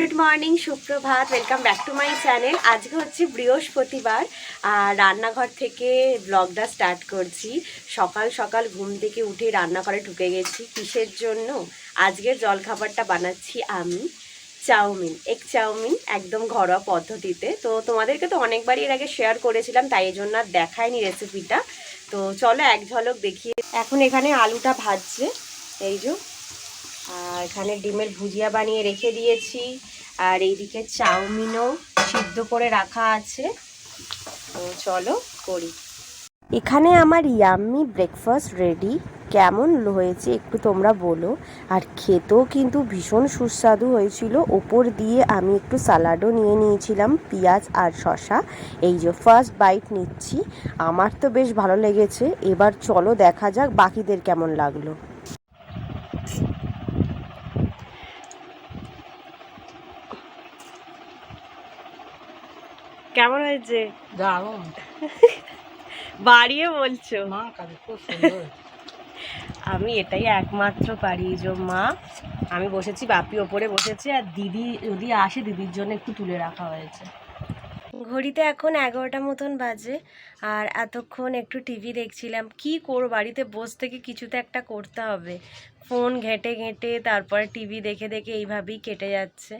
Good morning, সুপ্রভাত welcome back to my channel আজকে হচ্ছে বৃহস্পতিবার, আর রান্নাঘর থেকে ব্লগটা স্টার্ট করছি। সকাল সকাল ঘুম থেকে উঠে রান্নাঘরে ঢুকে গেছি। কিসের জন্য? আজকের জলখাবারটা বানাচ্ছি আমি, চাউমিন। এগ চাউমিন একদম ঘরোয়া পদ্ধতিতে। তো তোমাদেরকে তো অনেকবারই এর আগে শেয়ার করেছিলাম, তাই এই জন্য আর দেখায়নি রেসিপিটা তো চলো এক ঝলক দেখিয়ে এখন এখানে আলুটা ভাজছে। এই যে এখানে ডিমের ভুজিয়া বানিয়ে রেখে দিয়েছি। আর এইদিকে চাউমিনও সিদ্ধ করে রাখা আছে। তো চলো করি। এখানে আমার ইয়াম্মি ব্রেকফাস্ট রেডি কেমন হয়েছে একটু তোমরা বলো। আর খেতেও কিন্তু ভীষণ সুস্বাদু হয়েছিল। ওপর দিয়ে আমি একটু সালাডও নিয়ে নিয়েছিলাম, পেঁয়াজ আর শশা এই যে ফার্স্ট বাইট নিচ্ছি। আমার তো বেশ ভালো লেগেছে। এবার চলো দেখা যাক বাকিদের কেমন লাগল। কেমন হয়েছে? দারুণ। বাড়িয়ে বলছো? মা কাজে খুব সুন্দর। আমি এটাই একমাত্র পারি যে মা। আমি বসেছি বাপি ওপরে বসেছে আর দিদি যদি আসে দিদির জন্য একটু তুলে রাখা হয়েছে। ঘড়িতে এখন এগারোটা মতন বাজে আর এতক্ষণ একটু টিভি দেখছিলাম। কি করব বাড়িতে বসে থেকে কিছু তো একটা করতে হবে। ফোন ঘেঁটে ঘেঁটে তারপরে টিভি দেখে দেখে এইভাবেই কেটে যাচ্ছে।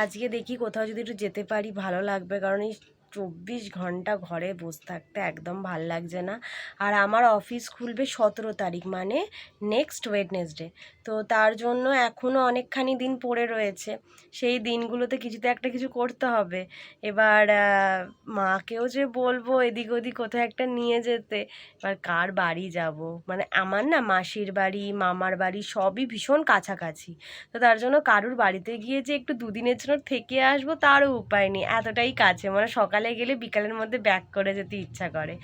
আজকে দেখি কোথাও যদি একটু যেতে পারি ভালো লাগবে কারণ এই চব্বিশ ঘণ্টা ঘরে বসে থাকতে একদম ভালো লাগছে না। আর আমার অফিস খুলবে সতেরো তারিখ মানে নেক্সট ওয়েডনেসডে তো তার জন্য এখনও অনেকখানি দিন পড়ে রয়েছে। সেই দিনগুলোতে কিছুতে একটা কিছু করতে হবে। এবার মাকেও যে বলব এদিক ওদিক কোথাও একটা নিয়ে যেতে। এবার কার বাড়ি যাব? মানে আমার না মাসির বাড়ি, মামার বাড়ি সবই ভীষণ কাছাকাছি। তো তার জন্য কারুর বাড়িতে গিয়ে যে একটু দুদিনের জন্য থেকে আসব তারও উপায় নেই। এতটাই কাছে মানে সকালে গেলে বিকালের মধ্যে ব্যাক করে যেতে ইচ্ছা করে।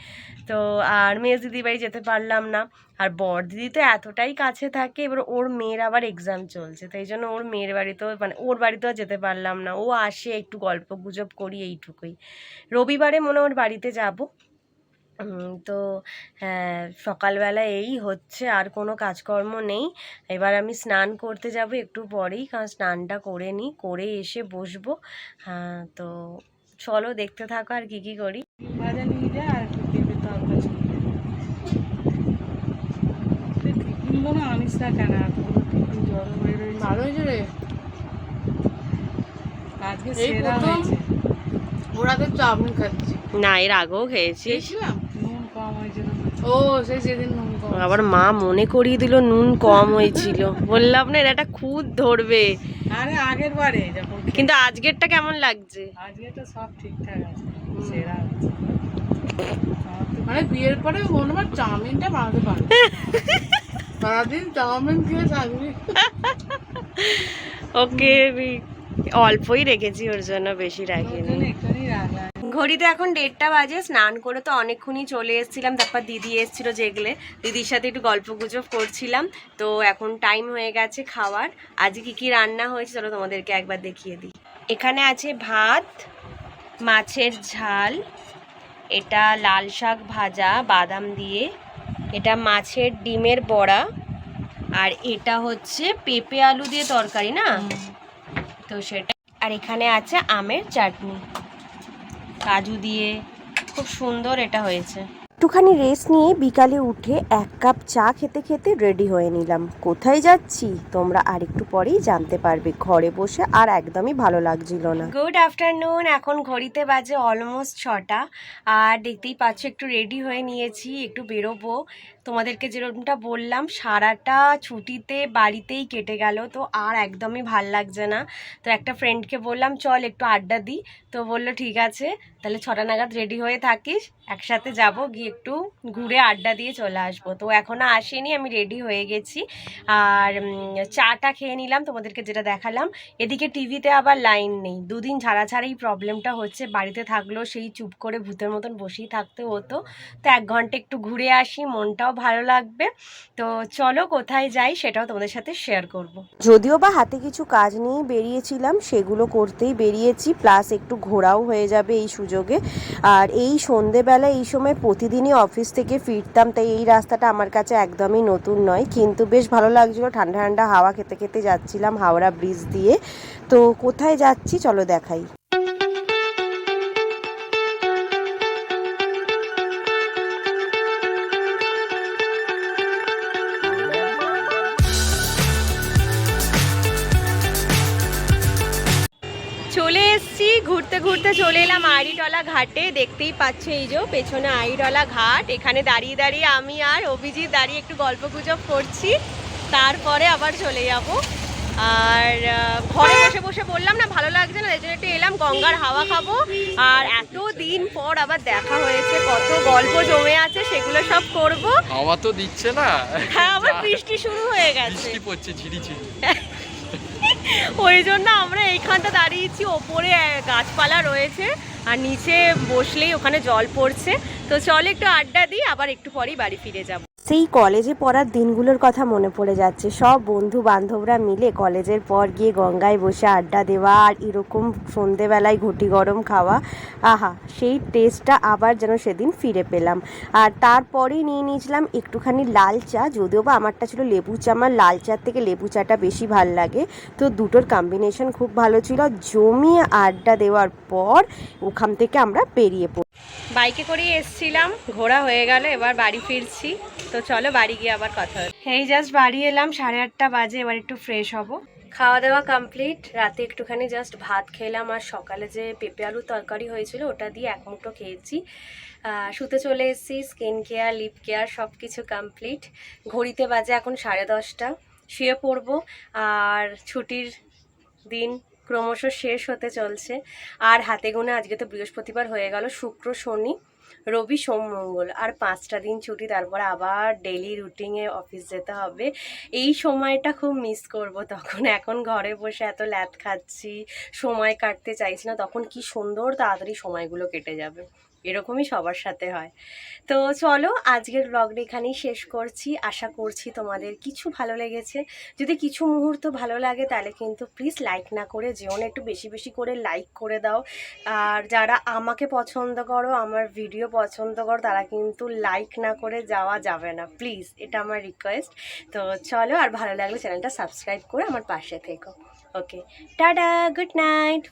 তো আর মেয়ে দিদি বাড়ি যেতে পারলাম না। আর বর দিদি তো এতটাই কাছে থাকে, এবার ওর মেয়ের আবার এক্সাম চলছে, তাই জন্য ওর মেয়ের বাড়িতেও মানে ওর বাড়িতেও যেতে পারলাম না। ও আসে, একটু গল্প গুজব করি, এইটুকুই। রবিবারে মনে ওর বাড়িতে যাব। তো হ্যাঁ সকালবেলা এই হচ্ছে, আর কোনো কাজকর্ম নেই। এবার আমি স্নান করতে যাব একটু পরেই, কারণ স্নানটা করে নিই, করে এসে বসবো। হ্যাঁ তো চলো দেখতে থাকো আর কি কি করি। ভাজা নিয়ে যা আর পেঁপে তরকা ছিল না কেন? জল হয়ে ভালো হয়েছে রে। আজকে সেরা হয়েছে। ওরা তো চাউমিন খাচ্ছি। না এর আগেও খেয়েছি। খেয়েছিলাম? নুন কম হয়েছে না ও সেই সেদিন আবার মা মনে করিয়ে দিল নুন কম হয়েছিল। বললাম না একটা খুদ ধরবে। আরে আগের বারে কিন্তু আজকেরটা কেমন লাগছে? সব ঠিকঠাক আছে সেরা মানে বিয়ের পরে মনে হয় চাউমিনটা বানাতে পারবে। সারাদিন চাউমিন খেয়ে থাকবি। ওকে অল্পই রেখেছি ওর জন্য বেশি রাখিনি। ঘড়িতে এখন দেড়টা বাজে স্নান করে তো অনেকক্ষণই চলে এসেছিলাম তারপর দিদি এসেছিল যেগুলো দিদির সাথে একটু গল্প গুজব করছিলাম তো এখন টাইম হয়ে গেছে খাওয়ার। আজ কি কি রান্না হয়েছে চলো তোমাদেরকে একবার দেখিয়ে দিই। এখানে আছে ভাত মাছের ঝাল এটা লাল শাক ভাজা বাদাম দিয়ে এটা মাছের ডিমের বড়া আর এটা হচ্ছে পেঁপে আলু দিয়ে তরকারি না? তো সেটা আর এখানে আছে আমের চাটনি। কাজু দিয়ে। খুব সুন্দর এটা হয়েছে। একটুখানি রেস্ট নিয়ে বিকালে উঠে এক কাপ চা খেতে খেতে রেডি হয়ে নিলাম। কোথায় যাচ্ছি? তোমরা আর একটু পরেই জানতে পারবে। ঘরে বসে আর একদমই ভালো লাগছিল না। গুড আফটারনুন এখন ঘড়িতে বাজে অলমোস্ট ছটা। আর দেখতেই পাচ্ছ, একটু রেডি হয়ে নিয়েছি, একটু বেরোবো। তোমাদেরকে যেরকমটা বললাম, সারাটা ছুটিতে বাড়িতেই কেটে গেল, তো আর একদমই ভালো লাগছে না। তো একটা ফ্রেন্ডকে বললাম, চল একটু আড্ডা দিই। তো বলল, ঠিক আছে, তাহলে ছটা নাগাদ রেডি হয়ে থাকিস, একসাথে যাব, গিয়ে একটু ঘুরে আড্ডা দিয়ে চলে আসব। তো এখনও আসেনি, আমি রেডি হয়ে গেছি। আর চাটা খেয়ে নিলাম, তোমাদেরকে যেটা দেখালাম। এদিকে টিভিতে আবার লাইন নেই। দুদিন ছাড়া ছাড়াই প্রবলেমটা হচ্ছে। বাড়িতে থাকলেও সেই চুপ করে ভূতের মতন বসেই থাকতে হতো। তো এক ঘণ্টা একটু ঘুরে আসি, মনটাও ভালো লাগবে। তো চলো কোথায় যাই সেটাও তোমাদের সাথে শেয়ার করব। যদিও বা হাতে কিছু কাজ নিয়ে বেরিয়েছিলাম, সেগুলো করতেই বেরিয়েছি। প্লাস একটু ঘোরাও হয়ে যাবে এই সুযোগে। আর এই সন্ধেবেলা এই সময় প্রতিদিনই অফিস থেকে ফিরতাম, তাই এই রাস্তাটা আমার কাছে একদমই নতুন নয়। কিন্তু বেশ ভালো লাগছিল, ঠান্ডা ঠান্ডা হাওয়া খেতে খেতে যাচ্ছিলাম হাওড়া ব্রিজ দিয়ে। তো কোথায় যাচ্ছি? চলো দেখাই। ঘুরতে চলে এলাম আইরিটলা ঘাটে। দেখতেই পাচ্ছ এই যে পেছনে আইরিটলা ঘাট। এখানে দাঁড়িয়ে দাঁড়িয়ে আমি আর অভিজিৎ দাঁড়িয়ে একটু গল্প গুজব করছি। তারপরে আবার চলে যাব। আর ঘরে বসে বসে বললাম না ভালো লাগছে না এই জন্য একটু এলাম গঙ্গার হাওয়া খাব। আর এত দিন পর আবার দেখা হয়েছে কত গল্প জমে আছে সেগুলো সব করব। হাওয়া তো দিচ্ছে না। হ্যাঁ আবার বৃষ্টি শুরু হয়ে গেছে। বৃষ্টি পড়ছে ঝিরি ঝিরি ওই জন্য আমরা এইখানটা দাঁড়িয়েছি, ওপরে গাছপালা রয়েছে, আর নিচে বসলেই ওখানে জল পড়ছে। তো চল একটু আড্ডা দিই, আবার একটু পরেই বাড়ি ফিরে যাব। সেই কলেজে পড়ার দিনগুলোর কথা মনে পড়ে যাচ্ছে। সব বন্ধু বান্ধবরা মিলে কলেজের পর গিয়ে গঙ্গায় বসে আড্ডা দেওয়া আর এরকম সন্ধেবেলায় ঘুটি গরম খাওয়া। আহা, সেই টেস্টটা আবার যেন সেদিন ফিরে পেলাম। আর তারপরেই নিয়ে নিয়েছিলাম একটুখানি লাল চা। যদিও বা আমারটা ছিল লেবু চা। আমার লাল চার থেকে লেবু চাটা বেশি ভালো লাগে। তো দুটোর কম্বিনেশন খুব ভালো ছিল। জমিয়ে আড্ডা দেওয়ার পর ওখান থেকে আমরা বেরিয়ে পড়ি। বাইকে করেই এসছিলাম। ঘোরা হয়ে গেল। এবার বাড়ি ফিরছি। তো চলো বাড়ি গিয়ে আবার কথা হবে এই জাস্ট বাড়ি এলাম সাড়ে আটটা বাজে এবার একটু ফ্রেশ হব। খাওয়া দাওয়া কমপ্লিট রাতে একটুখানি জাস্ট ভাত খেলাম আর সকালে যে পেঁপে আলুর তরকারি হয়েছিল ওটা দিয়ে এক মুঠো খেয়েছি। শুতে চলে এসেছি স্কিন কেয়ার লিপ কেয়ার সব কিছু কমপ্লিট ঘড়িতে বাজে এখন সাড়ে দশটা শুয়ে পড়ব আর ছুটির দিন ক্রমশ শেষ হতে চলছে। আর হাতে গোনা আজকে তো বৃহস্পতিবার হয়ে গেল শুক্র শনি। রবি, সোম, মঙ্গল। আর পাঁচটা দিন ছুটি, তারপর আবার ডেলি রুটিনে অফিস যেতে হবে। এই সময়টা খুব মিস করব তখন। এখন ঘরে বসে এত ল্যাদ খাচ্ছি, সময় কাটতে চাইছি না, তখন কি সুন্দর তাড়াতাড়ি সময়গুলো কেটে যাবে। এরকমই সবার সাথে হয়। তো চলো, আজকের ব্লগটা এখানেই শেষ করছি। আশা করছি তোমাদের কিছু ভালো লেগেছে। যদি কিছু মুহূর্ত ভালো লাগে, তাহলে কিন্তু প্লিজ লাইক না করে যেও না, একটু বেশি বেশি করে লাইক করে দাও। আর যারা আমাকে পছন্দ করো, আমার ভিডিও পছন্দ করো, তারা কিন্তু লাইক না করে যাওয়া যাবে না। প্লিজ এটা আমার রিকোয়েস্ট তো চলো, আর ভালো লাগলে চ্যানেলটা সাবস্ক্রাইব করে আমার পাশে থেকো। ওকে টাটা গুড নাইট